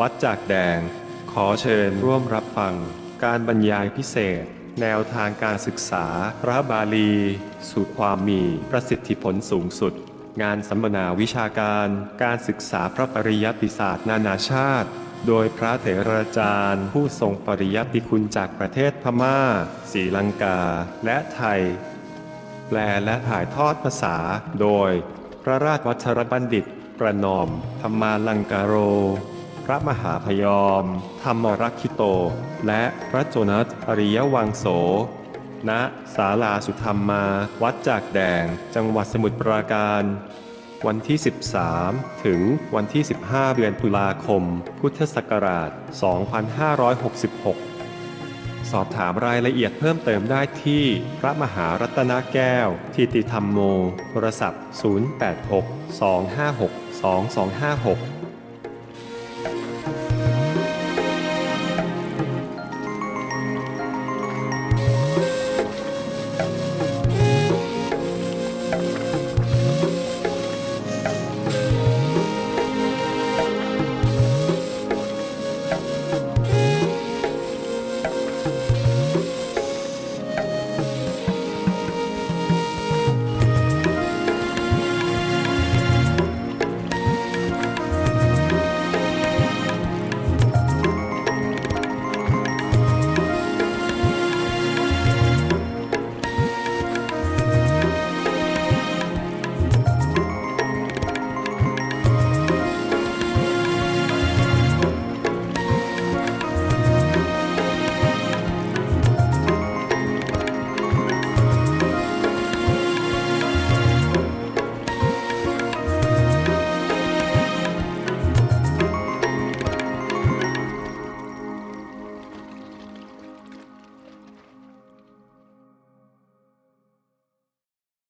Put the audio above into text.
วัดจากแดง ขอเชิญร่วมรับฟัง การบรรยายพิเศษ แนวทางการศึกษา พระบาลี สู่ความมีประสิทธิผลสูงสุด งานสัมมนาวิชาการ การศึกษาพระปริยัติศาสตร์นานาชาติ โดยพระเถราจารย์ ผู้ทรงปริยัติคุณจากประเทศพม่าศรีลังกา และไทย แปลและถ่ายทอดภาษา โดย พระราชวัชรบัณฑิต ประนอม ธรรมาลังการโร พระมหาพยอม ธรรมรักขิโต และพระโจนัสอริยวังโส ณ ศาลาสุธรรมมา วัดจากแดง จังหวัดสมุทรปราการ วันที่ 13 ถึงวันที่ 15 เดือนตุลาคม พุทธศักราช 2566สอบถามรายละเอียดเพิ่มเติมได้ที่พระมหารัตนแก้ว ทิติธรรมโม โทรศัพท์ 086 256 2256